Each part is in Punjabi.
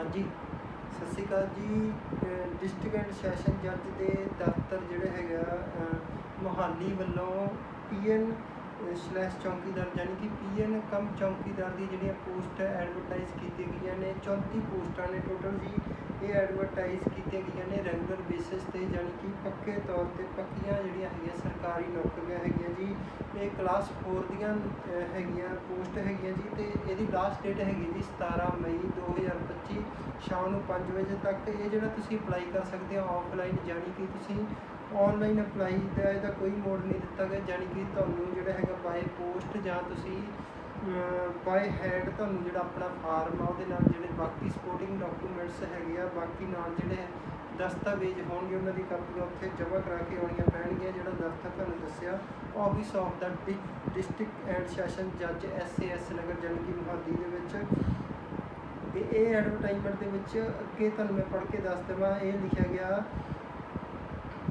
ਹਾਂਜੀ। ਸਤਿ ਸ਼੍ਰੀ ਅਕਾਲ ਜੀ। ਡਿਸਟ੍ਰਿਕਟ ਐਂਡ ਸੈਸ਼ਨ ਜੱਜ ਦੇ ਦਫ਼ਤਰ ਜਿਹੜਾ ਹੈਗਾ ਮੋਹਾਲੀ ਵੱਲੋਂ ਪੀਐਨ ਸਲੈਸ਼ ਚੌਂਕੀਦਾਰ ਯਾਨੀ ਕਿ ਪੀਐਨ ਕਮ ਚੌਂਕੀਦਾਰ ਦੀ ਜਿਹੜੀਆਂ ਪੋਸਟ ਐਡਵਰਟਾਈਜ਼ ਕੀਤੀਆਂ ਗਈਆਂ ਨੇ 34 ਪੋਸਟਾਂ ਨੇ ਟੋਟਲ ਜੀ ਇਹ ਐਡਵਰਟਾਈਜ਼ ਕੀਤੀਆਂ ਗਈਆਂ ਨੇ ਰੈਗੂਲਰ ਬੇਸਿਸ ਤੇ ਯਾਨੀ ਕਿ ਪੱਕੇ ਤੌਰ ਤੇ ਪੱਕੀਆਂ ਜਿਹੜੀਆਂ ਹੈਗੀਆਂ ਸਰਕਾਰੀ ਨੌਕਰੀਆਂ ਹੈਗੀਆਂ ਜੀ ਇਹ ਕਲਾਸ 4 ਦੀਆਂ ਹੈਗੀਆਂ ਪੋਸਟ ਹੈਗੀਆਂ ਜੀ, ਤੇ ਇਹਦੀ ਲਾਸਟ ਡੇਟ ਹੈਗੀ ਜੀ 17 ਮਈ 2025 ਸ਼ਾਮ ਨੂੰ 5 ਵਜੇ ਤੱਕ ਇਹ ਜਿਹੜਾ ਤੁਸੀਂ ਅਪਲਾਈ ਕਰ ਸਕਦੇ ਹੋ ਆਫਲਾਈਨ ਯਾਨੀ ਕਿ ਤੁਸੀਂ ਆਨਲਾਈਨ ਅਪਲਾਈ ਦਾ ਇਹਦਾ ਕੋਈ ਮੋਡ ਨਹੀਂ ਦਿੱਤਾ ਗਿਆ ਯਾਨੀ ਕਿ ਤੁਹਾਨੂੰ ਜਿਹੜਾ ਹੈਗਾ ਬਾਏ ਪੋਸਟ ਜਾਂ ਤੁਸੀਂ ਬਾਏ ਹੈਂਡ ਤੁਹਾਨੂੰ ਜਿਹੜਾ ਆਪਣਾ ਫਾਰਮ ਆ, ਉਹਦੇ ਨਾਲ ਜਿਹੜੇ ਬਾਕੀ ਸਪੋਰਟਿੰਗ ਡਾਕੂਮੈਂਟਸ ਹੈਗੇ ਆ, ਬਾਕੀ ਨਾਲ ਜਿਹੜੇ ਦਸਤਾਵੇਜ਼ ਹੋਣਗੇ, ਉਹਨਾਂ ਦੀ ਕਾਪੀਆਂ ਉੱਥੇ ਜਮ੍ਹਾਂ ਕਰਾ ਕੇ ਆਉਣੀਆਂ ਪੈਣਗੀਆਂ, ਜਿਹੜਾ ਦਫ਼ਤਰ ਤੁਹਾਨੂੰ ਦੱਸਿਆ ਆਫਿਸ ਆਫ ਦਾ ਡਿਸਟ੍ਰਿਕਟ ਐਂਡ ਸੈਸ਼ਨ ਜੱਜ ਐਸਏਐਸ ਨਗਰ ਜਾਣੀ ਕਿ ਮੁਹਾਲੀ ਦੇ ਵਿੱਚ। ਤੇ ਇਹ ਐਡਵਰਟਾਈਜ਼ਮੈਂਟ ਦੇ ਵਿੱਚ ਅੱਗੇ ਤੁਹਾਨੂੰ ਮੈਂ ਪੜ੍ਹ ਕੇ ਦੱਸ ਦੇਵਾਂ, ਇਹ ਲਿਖਿਆ ਗਿਆ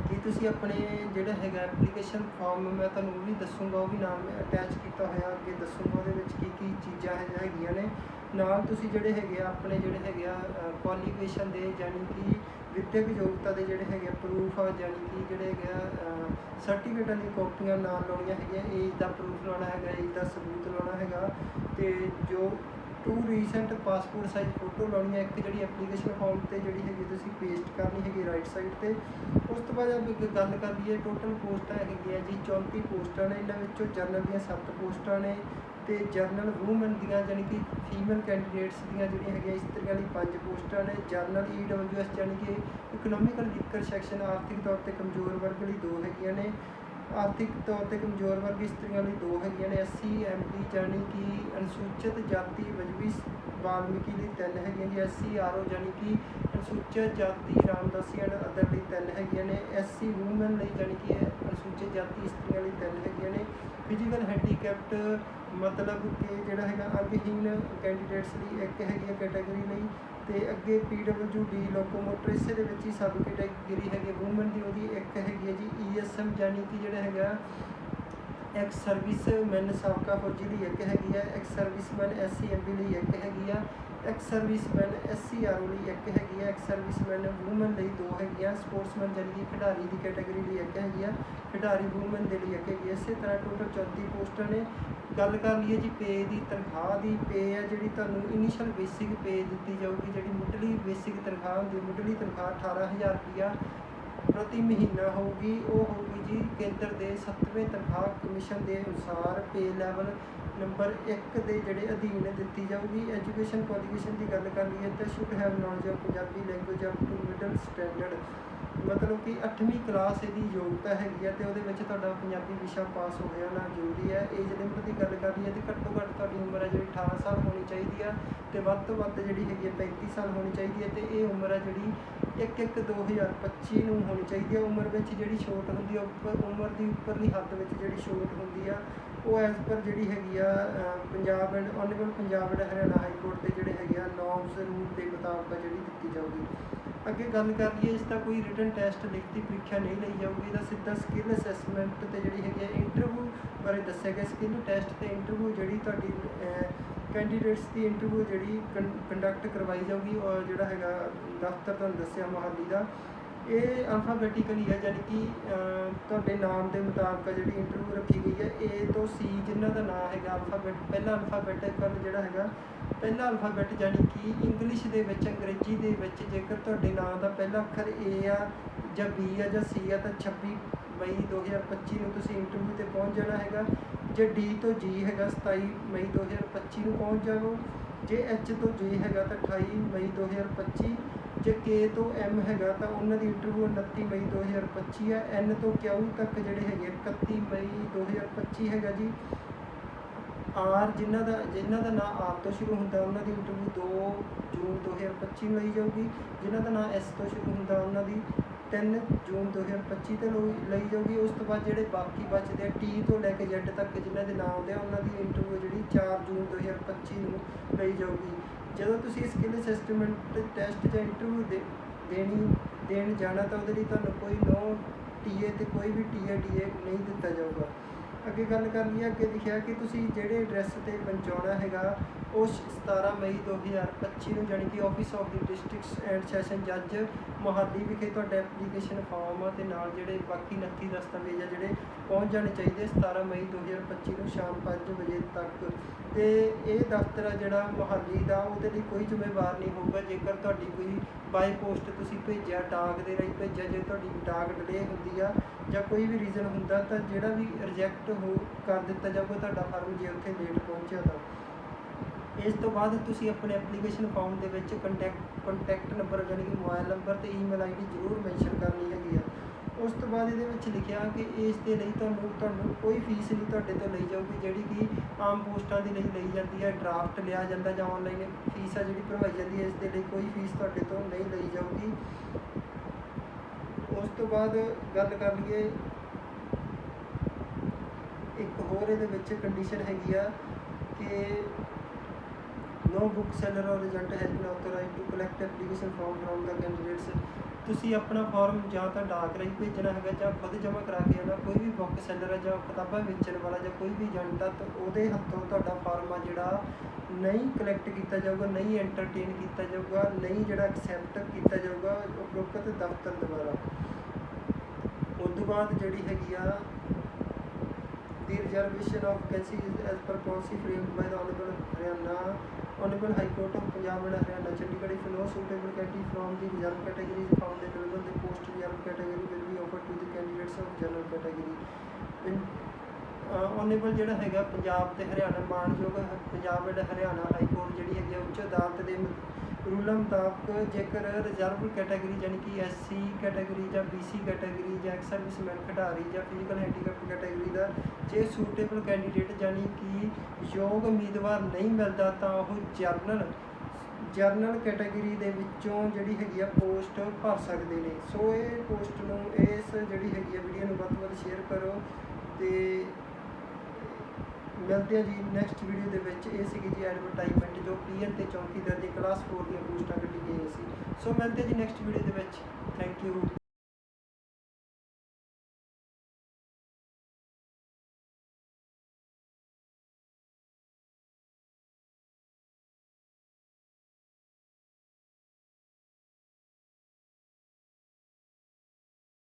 ਕੀ ਤੁਸੀਂ ਆਪਣੇ ਜਿਹੜਾ ਹੈਗਾ ਐਪਲੀਕੇਸ਼ਨ ਫਾਰਮ ਮੈਂ ਤੁਹਾਨੂੰ ਉਹ ਵੀ ਦੱਸੂਗਾ, ਉਹ ਵੀ ਨਾਲ ਮੈਂ ਅਟੈਚ ਕੀਤਾ ਹੋਇਆ, ਅੱਗੇ ਦੱਸੂਗਾ ਉਹਦੇ ਵਿੱਚ ਕੀ ਕੀ ਚੀਜ਼ਾਂ ਹੈ- ਹੈਗੀਆਂ ਨੇ। ਨਾਲ ਤੁਸੀਂ ਜਿਹੜੇ ਹੈਗੇ ਆ, ਆਪਣੇ ਜਿਹੜੇ ਹੈਗੇ ਆ ਕੁਆਲੀਫਿਕੇਸ਼ਨ ਦੇ ਯਾਨੀ ਕਿ ਵਿੱਦਿਅਕ ਯੋਗਤਾ ਦੇ ਜਿਹੜੇ ਹੈਗੇ ਪ੍ਰੂਫ ਆ ਯਾਨੀ ਕਿ ਜਿਹੜੇ ਹੈਗੇ ਆ ਸਰਟੀਫਿਕੇਟਾਂ ਦੀਆਂ ਕਾਪੀਆਂ ਨਾਲ ਲਾਉਣੀਆਂ ਹੈਗੀਆਂ ਏਜ ਦਾ ਪ੍ਰੂਫ ਲਾਉਣਾ ਹੈਗਾ ਏਜ ਦਾ ਸਬੂਤ ਲਾਉਣਾ ਹੈਗਾ। ਤੇ ਜੋ two recent passport size photo ਲਾਉਣੀ ਹੈ, ਇੱਕ ਜਿਹੜੀ ਐਪਲੀਕੇਸ਼ਨ ਫਾਰਮ ਤੇ ਜਿਹੜੀ ਹੈਗੀ ਤੁਸੀਂ ਪੇਸਟ ਕਰਨੀ ਹੈਗੀ ਰਾਈਟ ਸਾਈਡ ਤੇ, ਉਸ ਤੋਂ ਬਾਅਦ ਆਪਾਂ ਗੱਲ ਕਰ ਲਈਏ ਟੋਟਲ ਪੋਸਟਾਂ ਹੈਗੀਆਂ ਜੀ 34 ਪੋਸਟਾਂ ਨੇ ਇਹਨਾਂ ਵਿੱਚੋਂ ਜਰਨਲ ਦੀਆਂ 7 ਪੋਸਟਾਂ ਨੇ ਤੇ ਜਰਨਲ ਵੂਮਨ ਦੀਆਂ ਜਾਣੀ ਕਿ ਫੀਮੇਲ ਕੈਂਡੀਡੇਟਸ ਦੀਆਂ ਜਿਹੜੀਆਂ ਹੈਗੀਆਂ ਇਸਤਰੀਆਂ ਲਈ ਪੰਜ ਪੋਸਟਾਂ ਨੇ ਜਰਨਲ ਈਡਬਲਯੂਐਸ ਜਾਣੀ ਕਿ ਇਕਨੋਮਿਕਲ ਵੀਕਰ ਸੈਕਸ਼ਨ ਆਰਥਿਕ ਤੌਰ ਤੇ ਕਮਜ਼ੋਰ ਵਰਗ ਲਈ ਦੋ ਹੈਗੀਆਂ ਨੇ ਆਰਥਿਕ ਤੌਰ ਤੇ ਕਮਜ਼ੋਰ ਵਰਗ ਇਸਤਰੀਆਂ ਲਈ ਦੋ ਹੈਗੀਆਂ ਨੇ ਐਸਸੀ ਐਮਟੀ ਜਾਣੀ ਕਿ ਅਨੁਸੂਚਿਤ ਜਾਤੀ ਵਜਬੀ ਵਾਲਮੀਕੀ ਲਈ ਤਿੰਨ ਹੈਗੀਆਂ ਜੀ ਐਸਸੀ ਆਰਓ ਜਾਣੀ ਕਿ ਅਨੁਸੂਚਿਤ ਜਾਤੀ ਰਾਮਦਾਸੀ ਐਂਡ ਅਦਰ ਲਈ ਤਿੰਨ ਹੈਗੀਆਂ ਨੇ ਐਸਸੀ ਵੂਮਨ ਲਈ ਜਾਣੀ ਕਿ ਅਨੁਸੂਚਿਤ ਜਾਤੀ ਇਸਤਰੀਆਂ ਲਈ ਤਿੰਨ ਹੈਗੀਆਂ ਨੇ। ਫਿਜ਼ੀਕਲ ਹੈਂਡੀਕੈਪਟ ਮਤਲਬ ਕਿ ਜਿਹੜਾ ਹੈਗਾ ਅੰਗਹੀਨ ਕੈਂਡੀਡੇਟਸ ਲਈ ਇੱਕ ਹੈਗੀ ਹੈ ਕੈਟਾਗਰੀ ਲਈ। ਤੇ ਅੱਗੇ ਪੀਡਬਲਯੂ ਡੀ ਲੋਕੋਮੋਟਰ ਇਸੇ ਦੇ ਵਿੱਚ ਹੀ ਸਬ ਕੈਟਾਗਰੀ ਹੈਗੀ ਵੂਮਨ ਦੀ, ਉਹਦੀ ਇੱਕ ਹੈਗੀ ਹੈ ਜੀ ਈਐਸਐਮ ਯਾਨੀ ਕਿ ਜਿਹੜਾ ਹੈਗਾ ਐਕਸ ਸਰਵਿਸਮੈਨ ਸਾਬਕਾ ਫੌਜੀ ਲਈ ਇੱਕ ਹੈਗੀ ਹੈ ਐਕਸ ਸਰਵਿਸਮੈਨ ਐਸਸੀਐਮਬੀ ਲਈ ਇੱਕ ਹੈਗੀ ਆ। ਐਕਸ ਸਰਵਿਸਮੈਨ ਐਸਸੀਆਰਓ ਲਈ ਇੱਕ ਹੈਗੀ ਹੈ ਐਕਸ ਸਰਵਿਸਮੈਨ ਵੂਮਨ ਲਈ ਦੋ ਹੈਗੀਆਂ ਸਪੋਰਟਸਮੈਨ ਜਿਹੜੀ ਕਿ ਖਿਡਾਰੀ ਦੀ ਕੈਟਾਗਰੀ ਲਈ ਇੱਕ ਹੈਗੀ ਆ, ਖਿਡਾਰੀ ਵੂਮਨ ਦੇ ਲਈ ਇੱਕ ਹੈਗੀ ਹੈ ਇਸੇ ਤਰ੍ਹਾਂ ਟੋਟਲ 34 ਪੋਸਟਾਂ ਨੇ। ਗੱਲ ਕਰ ਲਈਏ ਜੀ ਪੇ ਦੀ, ਤਨਖਾਹ ਦੀ ਪੇ ਆ ਜਿਹੜੀ ਤੁਹਾਨੂੰ ਇਨੀਸ਼ੀਅਲ ਬੇਸਿਕ ਪੇ ਦਿੱਤੀ ਜਾਊਗੀ, ਜਿਹੜੀ ਮੁੱਢਲੀ ਬੇਸਿਕ ਤਨਖਾਹ ਹੁੰਦੀ, ਮੁੱਢਲੀ ਤਨਖਾਹ 18000 ਰੁਪਇਆ ਪ੍ਰਤੀ ਮਹੀਨਾ ਹੋਊਗੀ, ਉਹ ਹੋਊਗੀ ਜੀ ਕੇਂਦਰ ਦੇ 7ਵੇਂ ਤਨਖਾਹ ਕਮਿਸ਼ਨ ਦੇ ਅਨੁਸਾਰ ਪੇ ਲੈਵਲ ਨੰਬਰ 1 ਦੇ ਜਿਹੜੇ ਅਧੀਨ ਦਿੱਤੀ ਜਾਊਗੀ। ਐਜੂਕੇਸ਼ਨ ਕੁਆਲੀਫਿਕੇਸ਼ਨ ਦੀ ਗੱਲ ਕਰ ਲਈਏ ਤਾਂ should have knowledge of Punjabi language up to middle standard ਮਤਲਬ ਕਿ 8ਵੀਂ ਕਲਾਸ ਇਹਦੀ ਯੋਗਤਾ ਹੈਗੀ ਹੈ ਤੇ ਉਹਦੇ ਵਿੱਚ ਤੁਹਾਡਾ ਪੰਜਾਬੀ ਵਿਸ਼ਾ ਪਾਸ ਹੋ ਗਿਆ, ਨਾ ਜ਼ਰੂਰੀ ਹੈ। ਏਜ ਲਿਮਟ ਦੀ ਗੱਲ ਕਰ ਲਈਏ ਤੇ ਘੱਟੋ ਘੱਟ ਤੁਹਾਡੀ ਉਮਰ ਹੈ ਜਿਹੜੀ 18 ਸਾਲ ਹੋਣੀ ਚਾਹੀਦੀ ਆ ਤੇ ਵੱਧ ਤੋਂ ਵੱਧ ਜਿਹੜੀ ਹੈਗੀ ਹੈ 35 ਸਾਲ ਹੋਣੀ ਚਾਹੀਦੀ ਹੈ ਤੇ ਇਹ ਉਮਰ ਹੈ ਜਿਹੜੀ 1 1 2025 ਨੂੰ ਹੋਣੀ ਚਾਹੀਦੀ ਹੈ। ਉਮਰ ਵਿੱਚ ਜਿਹੜੀ ਛੋਟ ਹੁੰਦੀ ਹੈ, ਉੱਪਰ, ਉਮਰ ਦੀ ਉੱਪਰਲੀ ਹੱਦ ਵਿੱਚ ਜਿਹੜੀ ਛੋਟ ਹੁੰਦੀ ਆ, ਉਹ ਐਸ ਪਰ ਜਿਹੜੀ ਹੈਗੀ ਆ Punjab and honourable Punjab and Haryana high court ਦੇ ਜਿਹੜੇ ਹੈਗੇ ਆ ਨੌਰਮਸ ਰੂਲ ਦੇ ਮੁਤਾਬਕ ਜਿਹੜੀ ਦਿੱਤੀ ਜਾਊਗੀ। ਅੱਗੇ ਗੱਲ ਕਰ ਲਈਏ, ਇਸ ਦਾ ਕੋਈ ਰਿਟਨ ਟੈਸਟ ਲਿਖਤੀ ਪ੍ਰੀਖਿਆ ਨਹੀਂ ਲਈ ਜਾਊਗੀ, ਇਹਦਾ ਸਿੱਧਾ ਸਕਿੱਲ ਅਸੈਸਮੈਂਟ ਤੇ ਜਿਹੜੀ ਹੈਗੀ ਆ ਇੰਟਰਵਿਊ ਬਾਰੇ ਦੱਸਿਆ ਗਿਆ। ਸਕਿੱਲ ਟੈਸਟ ਤੇ ਇੰਟਰਵਿਊ ਜਿਹੜੀ ਤੁਹਾਡੀ ਕੈਂਡੀਡੇਟਸ ਦੀ ਇੰਟਰਵਿਊ ਜਿਹੜੀ ਕੰਡਕਟ ਕਰਵਾਈ ਜਾਊਗੀ ਔਰ ਜਿਹੜਾ ਹੈਗਾ ਦਫ਼ਤਰ ਤੁਹਾਨੂੰ ਦੱਸਿਆ ਮੋਹਾਲੀ ਦਾ, ਇਹ ਅਲਫਾਬੈਟਿਕਲੀ ਹੈ ਯਾਨੀ ਕਿ ਤੁਹਾਡੇ ਨਾਮ ਦੇ ਮੁਤਾਬਕ ਜਿਹੜੀ ਇੰਟਰਵਿਊ ਰੱਖੀ ਗਈ ਹੈ, A ਤੋਂ C ਜਿਨ੍ਹਾਂ ਦਾ ਨਾਮ ਹੈਗਾ ਅਲਫਾਬੈਟ ਪਹਿਲਾ ਅਲਫਾਬੈਟਿਕਲ ਜਿਹੜਾ ਹੈਗਾ, ਪਹਿਲਾ ਅਲਫਾਬੈਟ ਯਾਨੀ ਕਿ ਇੰਗਲਿਸ਼ ਦੇ ਵਿੱਚ, ਅੰਗਰੇਜ਼ੀ ਦੇ ਵਿੱਚ ਜੇਕਰ ਤੁਹਾਡੇ ਨਾਮ ਦਾ ਪਹਿਲਾ ਅੱਖਰ A ਆ ਜਾਂ B ਆ ਜਾਂ C ਆ ਤਾਂ 26 ਮਈ 2025 ਨੂੰ ਤੁਸੀਂ ਇੰਟਰਵਿਊ ਤੇ ਪਹੁੰਚ ਜਾਣਾ ਹੈਗਾ। ਜੇ D ਤੋਂ G ਹੈਗਾ 27 ਮਈ 2025 ਨੂੰ ਪਹੁੰਚ ਜਾਵੋ ਜੇ H ਤੋਂ J ਹੈਗਾ ਤਾਂ 28 ਮਈ 2025 ਜੇ K ਤੋਂ M ਹੈਗਾ ਤਾਂ ਉਹਨਾਂ ਦੀ ਇੰਟਰਵਿਊ 29 ਮਈ 2025 ਹੈ N ਤੋਂ Q ਤੱਕ ਜਿਹੜੇ ਹੈਗੇ 31 ਮਈ 2025 ਹੈਗਾ ਜੀ। ਆਰ ਜਿਨ੍ਹਾਂ ਦਾ ਜਿਨ੍ਹਾਂ ਦਾ ਨਾਮ ਆਰ ਤੋਂ ਸ਼ੁਰੂ ਹੁੰਦਾ, ਉਹਨਾਂ ਦੀ ਇੰਟਰਵਿਊ 2 ਜੂਨ 2025 ਨੂੰ ਲਈ ਜਾਊਗੀ। ਜਿਨ੍ਹਾਂ ਦਾ ਨਾਮ ਐਸ ਤੋਂ ਸ਼ੁਰੂ ਹੁੰਦਾ, ਉਹਨਾਂ ਦੀ 3 ਜੂਨ 2025 ਤੇ ਲਈ ਲਈ ਜਾਊਗੀ। ਉਸ ਤੋਂ ਬਾਅਦ ਜਿਹੜੇ ਬਾਕੀ ਬਚਦੇ ਆ, ਟੀ ਤੋਂ ਲੈ ਕੇ ਜ਼ੈਡ ਤੱਕ ਜਿਨ੍ਹਾਂ ਦੇ ਨਾਮ ਆਉਂਦੇ ਆ ਉਹਨਾਂ ਦੀ ਇੰਟਰਵਿਊ ਜਿਹੜੀ 4 ਜੂਨ 2025 ਨੂੰ ਲਈ ਜਾਊਗੀ। ਜਦੋਂ ਤੁਸੀਂ ਸਕਿੱਲ ਅਸੈਸਮੈਂਟ ਟੈਸਟ ਜਾਂ ਇੰਟਰਵਿਊ ਦੇ ਦੇਣੀ, ਦੇਣ ਜਾਣਾ ਤਾਂ ਉਹਦੇ ਲਈ ਤੁਹਾਨੂੰ ਕੋਈ ਨੋ ਟੀਏ ਤੇ ਕੋਈ ਵੀ ਟੀਏ ਡੀਏ ਨਹੀਂ ਦਿੱਤਾ ਜਾਊਗਾ। ਅੱਗੇ ਗੱਲ ਕਰ ਲਈਏ ਅੱਗੇ ਲਿਖਿਆ ਕਿ ਤੁਸੀਂ ਜਿਹੜੇ ਐਡਰੈਸ ਤੇ ਪਹੁੰਚਾਉਣਾ ਹੈਗਾ ਉਹ 17 ਮਈ 2025 ਨੂੰ ਜਾਣੀ ਕਿ office of the district and session ਜੱਜ ਮੋਹਾਲੀ ਵਿਖੇ ਤੁਹਾਡਾ ਐਪਲੀਕੇਸ਼ਨ ਫਾਰਮ ਆ ਤੇ ਨਾਲ ਜਿਹੜੇ ਬਾਕੀ 29 ਦਸਤਾਵੇਜ਼ ਆ ਜਿਹੜੇ ਪਹੁੰਚ ਜਾਣੇ ਚਾਹੀਦੇ 17 ਮਈ 2025 ਨੂੰ ਸ਼ਾਮ 5 ਵਜੇ ਤੱਕ। ਤੇ ਇਹ ਦਫ਼ਤਰ ਆ ਜਿਹੜਾ ਮੋਹਾਲੀ ਦਾ, ਉਹਦੇ ਲਈ ਕੋਈ ਜ਼ਿੰਮੇਵਾਰ ਨਹੀਂ ਹੋਊਗਾ, ਜੇਕਰ ਤੁਹਾਡੀ ਕੋਈ ਬਾਈ ਪੋਸਟ ਤੁਸੀਂ ਭੇਜਿਆ, ਡਾਕ ਦੇ ਰਾਹੀਂ ਭੇਜਿਆ, ਜੇ ਤੁਹਾਡੀ ਡਾਕ ਡਿਲੇ ਹੁੰਦੀ ਆ ਜਾਂ ਕੋਈ ਵੀ ਰੀਜ਼ਨ ਹੁੰਦਾ ਤਾਂ ਜਿਹੜਾ ਵੀ ਰਿਜੈਕਟ ਹੋ ਕਰ ਦਿੱਤਾ ਜਾਊਗਾ, ਤੁਹਾਡਾ ਫਾਰਮ ਜੇ ਉੱਥੇ ਲੇਟ ਪਹੁੰਚਿਆ ਤਾਂ। ਇਸ ਤੋਂ ਬਾਅਦ ਤੁਸੀਂ ਆਪਣੇ ਐਪਲੀਕੇਸ਼ਨ ਫਾਰਮ ਦੇ ਵਿੱਚ ਕੰਟੈਕਟ ਕੰਟੈਕਟ ਨੰਬਰ ਯਾਨੀ ਕਿ ਮੋਬਾਈਲ ਨੰਬਰ ਤੇ ਈਮੇਲ ਆਈਡੀ ਜ਼ਰੂਰ ਮੈਂਸ਼ਨ ਕਰਨੀ ਹੈਗੀ ਆ। ਉਸ ਤੋਂ ਬਾਅਦ ਇਹਦੇ ਵਿੱਚ ਲਿਖਿਆ ਕਿ ਇਸ ਦੇ ਲਈ ਤੁਹਾਨੂੰ ਤੁਹਾਨੂੰ ਕੋਈ ਫੀਸ ਨਹੀਂ ਤੁਹਾਡੇ ਤੋਂ ਲਈ ਜਾਊਗੀ, ਜਿਹੜੀ ਕਿ ਆਮ ਪੋਸਟਾਂ ਦੇ ਲਈ ਲਈ ਜਾਂਦੀ ਹੈ ਡਰਾਫਟ ਲਿਆ ਜਾਂਦਾ ਜਾਂ ਆਨਲਾਈਨ ਫੀਸ ਆ ਜਿਹੜੀ ਭਰਵਾਈ ਜਾਂਦੀ ਹੈ, ਇਸ ਦੇ ਲਈ ਕੋਈ ਫੀਸ ਤੁਹਾਡੇ ਤੋਂ ਨਹੀਂ ਲਈ ਜਾਊਗੀ। ਉਸ ਤੋਂ ਬਾਅਦ ਗੱਲ ਕਰ ਲਈਏ ਇੱਕ ਹੋਰ ਇਹਦੇ ਵਿੱਚ ਕੰਡੀਸ਼ਨ ਹੈਗੀ ਆ ਕਿ no book seller or agent has been authorized to collect application form from the candidates ਤੁਸੀਂ ਆਪਣਾ ਫਾਰਮ ਜਾਂ ਤਾਂ ਡਾਕ ਰਾਹੀਂ ਭੇਜਣਾ ਹੈਗਾ ਜਾਂ ਖੁਦ ਜਮ੍ਹਾਂ ਕਰਾ ਕੇ ਆਉਣਾ, ਕੋਈ ਵੀ ਬੁੱਕ ਸੈਲਰ ਹੈ ਜਾਂ ਕਿਤਾਬਾਂ ਵੇਚਣ ਵਾਲਾ ਜਾਂ ਕੋਈ ਵੀ ਏਜੰਟ ਆ, ਤਾਂ ਉਹਦੇ ਹੱਥੋਂ ਤੁਹਾਡਾ ਫਾਰਮ ਆ ਜਿਹੜਾ ਨਹੀਂ ਕਲੈਕਟ ਕੀਤਾ ਜਾਊਗਾ, ਨਹੀਂ ਐਂਟਰਟੇਨ ਕੀਤਾ ਜਾਊਗਾ, ਨਹੀਂ ਜਿਹੜਾ ਐਕਸੈਪਟ ਕੀਤਾ ਜਾਊਗਾ, ਉਪਰੋਕਤ ਦਫ਼ਤਰ ਦੁਆਰਾ। ਉਸ ਤੋਂ ਬਾਅਦ ਜਿਹੜੀ ਹੈਗੀ ਆ ਦੀ reservation of vacancy is as per policy framed by the Honorable Honorable High Court of Punjab and Haryana Chandigarh if no suitable candidate from the reserved category is found available the post reserved category will be offered to the candidates of general category in honourable ਜਿਹੜਾ ਹੈਗਾ ਪੰਜਾਬ ਤੇ ਹਰਿਆਣਾ ਮਾਨਯੋਗ ਹ- Punjab and Haryana high court ਜਿਹੜੀ ਹੈਗੀ ਆ ਉੱਚ ਅਦਾਲਤ ਦੇ ਰੂਲਾਂ ਮੁਤਾਬਕ ਜੇਕਰ ਰਿਜ਼ਰਵ ਕੈਟਾਗਰੀ ਯਾਨੀ ਕਿ ਐਸਸੀ ਕੈਟਾਗਰੀ ਜਾਂ ਬੀਸੀ ਕੈਟਾਗਰੀ ਜਾਂ ਐਕਸ ਸਰਵਿਸਮੈਨ ਖਿਡਾਰੀ ਜਾਂ ਫਿਜ਼ੀਕਲ ਹੈਂਡੀਕੈਪ ਕੈਟਾਗਰੀ ਦਾ ਜੇ ਸੂਟੇਬਲ ਕੈਂਡੀਡੇਟ ਯਾਨੀ ਕਿ ਯੋਗ ਉਮੀਦਵਾਰ ਨਹੀਂ ਮਿਲਦਾ ਤਾਂ ਉਹ ਜਰਨਲ ਜਰਨਲ ਕੈਟਾਗਰੀ ਦੇ ਵਿੱਚੋਂ ਜਿਹੜੀ ਹੈਗੀ ਆ ਪੋਸਟ ਭਰ ਸਕਦੇ ਨੇ। ਸੋ ਇਹ ਪੋਸਟ ਨੂੰ, ਇਸ ਜਿਹੜੀ ਹੈਗੀ ਆ ਵੀਡੀਓ ਨੂੰ ਵੱਧ ਤੋਂ ਵੱਧ ਸ਼ੇਅਰ ਕਰੋ ਤੇ ਮਿਲਦੇ ਹਾਂ ਜੀ ਨੈਕਸਟ ਵੀਡੀਓ ਦੇ ਵਿੱਚ। ਇਹ ਸੀਗੀ ਜੀ ਐਡਵਰਟਾਈਜ਼ਮੈਂਟ ਜੋ ਪੀਐਨ ਤੇ ਚੌਂਕੀਦਾਰ ਦੀ ਕਲਾਸ 4 ਦੀਆਂ ਪੋਸਟਾਂ ਕੱਢੀ ਗਈਆਂ ਸੀ। ਸੋ ਮਿਲਦੇ ਜੀ ਨੈਕਸਟ ਵੀਡੀਓ ਦੇ ਵਿੱਚ। Thank you